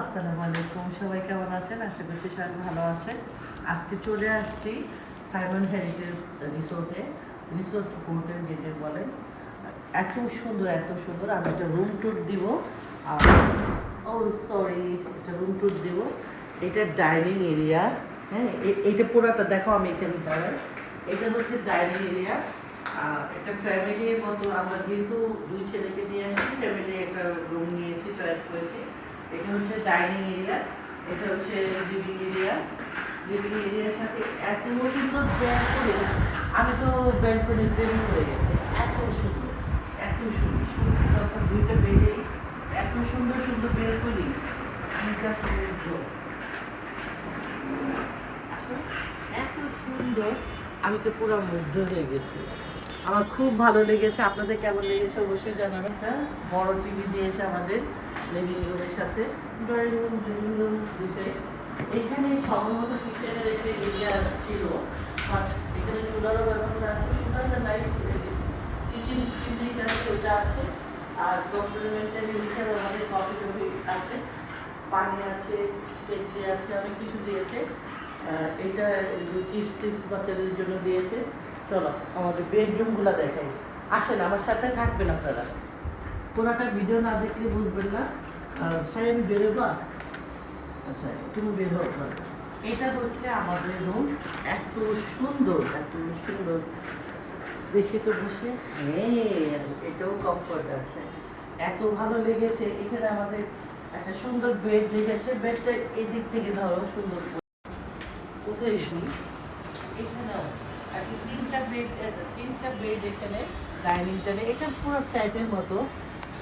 আসসালামু আলাইকুম। সবাই কেমন আছেন? আশা করছি সবাই ভালো আছেন। আজকে চলে আসছি সাইমন হেরিটেজ রিসোর্টে রিসোর্ট হোটেল যেটা বলেন, এত সুন্দর এত সুন্দর। আমি একটা রুম ট্যুর দিব। ও সরি একটা রুম ট্যুর দিব। এটা ডাইনিং এরিয়া হ্যাঁ এ- এইটা পুরোটা দেখো আমি এখানে দাঁড়াই। এটা হচ্ছে ডাইনিং এরিয়া এটা ফ্যামিলির মতো। আমরা যেহেতু দুই ছেলেকে নিয়ে আসছি ফ্যামিলি একটা রুম নিয়েছি চয়েস করেছি। এটা হচ্ছে ডাইনিং এরিয়া এটা হচ্ছে লিভিং এরিয়া লিভিং এরিয়ার সাথে এত সুন্দর ব্যালকনি আমি তো ব্যালকনির প্রেমী হয়ে গেছে। এত সুন্দর এত সুন্দর সুন্দর কথা, দুইটা বেডেই এত সুন্দর সুন্দর ব্যালকনি আমি জাস্ট এত সুন্দর, আমি তো পুরো মুগ্ধ হয়ে গেছি। আমার খুব ভালো লেগেছে। আপনাদের কেমন লেগেছে অবশ্যই জানাবেন। হ্যাঁ বড় টিভি দিয়েছে আমাদের। লিভিং রুমের সাথে ড্রয়িং রুম লিভিং রুম দুইটাই এখানে সম্ভবত কিচেনের একটা এরিয়া ছিল। এখানে চুলারও ব্যবস্থা আছে, চুলার লাইট কিচেন আছে ওটা আছে। আর কমপ্লিমেন্টারি হিসাবে আমাদের কফি টফি আছে। পানি আছে কেটলি আছে, অনেক কিছু দিয়েছে। এটা চিপস টিপস বাচ্চাদের জন্য দিয়েছে। চলো, আমাদের বেডরুমগুলো দেখাই। আসেন, আমার সাথে থাকবেন আপনারা। পুরাটা ভিডিও না দেখলে বুঝবেন না। সাইন বেরোবা আচ্ছা তুমি বের এটা হচ্ছে আমাদের রুম এত সুন্দর এত সুন্দর। দেখে তো বসে হ্যাঁ এটাও কমফোর্ট আছে। এত ভালো লেগেছে। এখানে আমাদের একটা সুন্দর বেড লেগেছে। বেডটা এদিক থেকে ধরো, সুন্দর কোথায় শুই এখানেও আর তিনটা বেড তিনটা বেড এখানে ডাইনিং টেবিল এটা পুরো ফ্ল্যাটের মতো।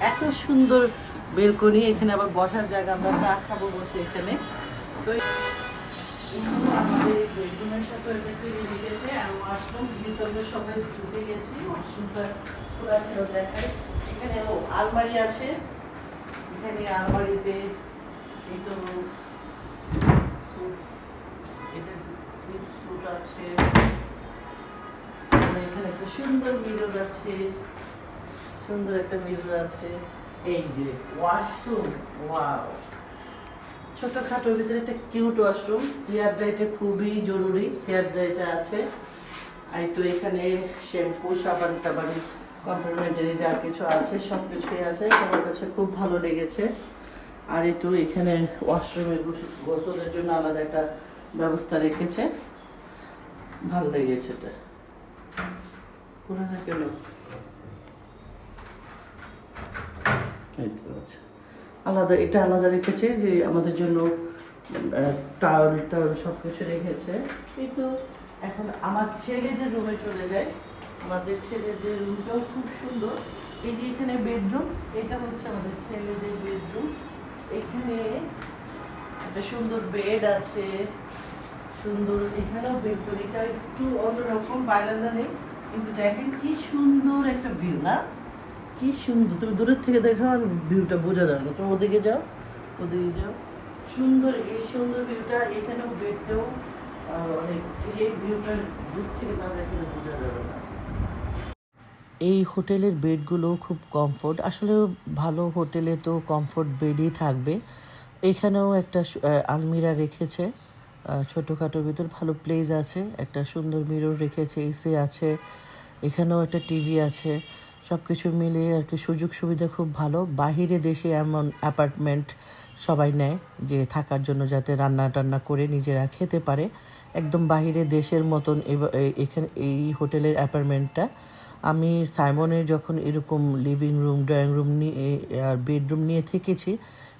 এত সুন্দর বেলকনি, এখানে আবার বসার জায়গা, আমরা চা খাব বসে এখানে। তো আমাদের সাথে সবাই ঢুকে গেছি এখানে আলমারি আছে, এখানে আলমারিতে এই তো এটা স্যুট আছে। এখানে একটা সুন্দর মিরর আছে। সুন্দর একটা মিরর আছে। এই যে ওয়াশরুম ওয়াও ছোটখাটোর ভিতরে একটা কিউট ওয়াশরুম হেয়ার ড্রাইটা খুবই জরুরি হেয়ার ড্রাইটা আছে। আর তো এখানে শ্যাম্পু সাবান টাবান কমপ্লিমেন্টারি যা কিছু আছে সব কিছুই আছে। আমার কাছে খুব ভালো লেগেছে। আর এই তো এখানে ওয়াশরুমে গোসলের জন্য আলাদা একটা ব্যবস্থা রেখেছে। ভালো লেগেছে এটা। কেন। আলাদা, এটা আলাদা রেখেছে যে আমাদের জন্য টাওয়াল টাওয়াল সব কিছু রেখেছে। কিন্তু এখন আমার ছেলেদের রুমে চলে যায় আমাদের ছেলেদের রুমটাও খুব সুন্দর। এই যে এখানে বেডরুম এটা হচ্ছে আমাদের ছেলেদের বেডরুম এখানে একটা সুন্দর বেড আছে। সুন্দর, এখানেও বেডরুমটা একটু অন্যরকম বাইরান্দা নেই। কিন্তু দেখেন কি সুন্দর একটা ভিউ না? কি সুন্দর তুমি দূরের থেকে দেখো আর ভিউটা বোঝা যাবে না। তুমি ওদিকে যাও। ওদিকে যাও। সুন্দর এই সুন্দর ভিউটা এখানেও বেডটাও অনেক এই ভিউটা দূর থেকে না দেখলে বোঝা যাবে না। এই হোটেলের বেডগুলো খুব কমফোর্ট আসলে ভালো হোটেলে তো কমফোর্ট বেডই থাকবে। এখানেও একটা আলমিরা রেখেছে ছোটোখাটোর ভিতর ভালো প্লেস আছে একটা সুন্দর মিরর রেখেছে এসি আছে এখানেও একটা টিভি আছে। সব কিছু মিলিয়ে আর কি সুযোগ সুবিধা খুব ভালো। বাহিরে দেশে এমন অ্যাপার্টমেন্ট সবাই নেয় যে থাকার জন্য যাতে রান্না টান্না করে নিজেরা খেতে পারে। একদম বাহিরে দেশের মতন এখানে, এই হোটেলের অ্যাপার্টমেন্টটা আমি সাইমনের যখন এরকম লিভিং রুম ড্রয়িং রুম নিয়ে আর বেডরুম নিয়ে থেকেছি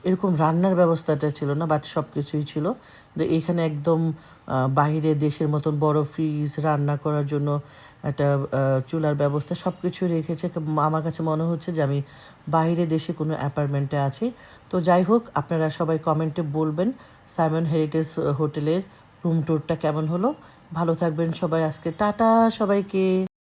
এরকম রান্নার ব্যবস্থাটা ছিল না বাট সব কিছুই ছিল। তো এখানে একদম বাইরে দেশের মতন বড় ফ্রিজ রান্না করার জন্য একটা চুলার ব্যবস্থা সব কিছু রেখেছে। আমার কাছে মনে হচ্ছে যে আমি বাইরে দেশে কোনো অ্যাপার্টমেন্টে আছি। তো যাই হোক, আপনারা সবাই কমেন্টে বলবেন, সাইমন হেরিটেজ হোটেলের রুম ট্যুরটা কেমন হলো। ভালো থাকবেন সবাই আজকে। টাটা সবাইকে।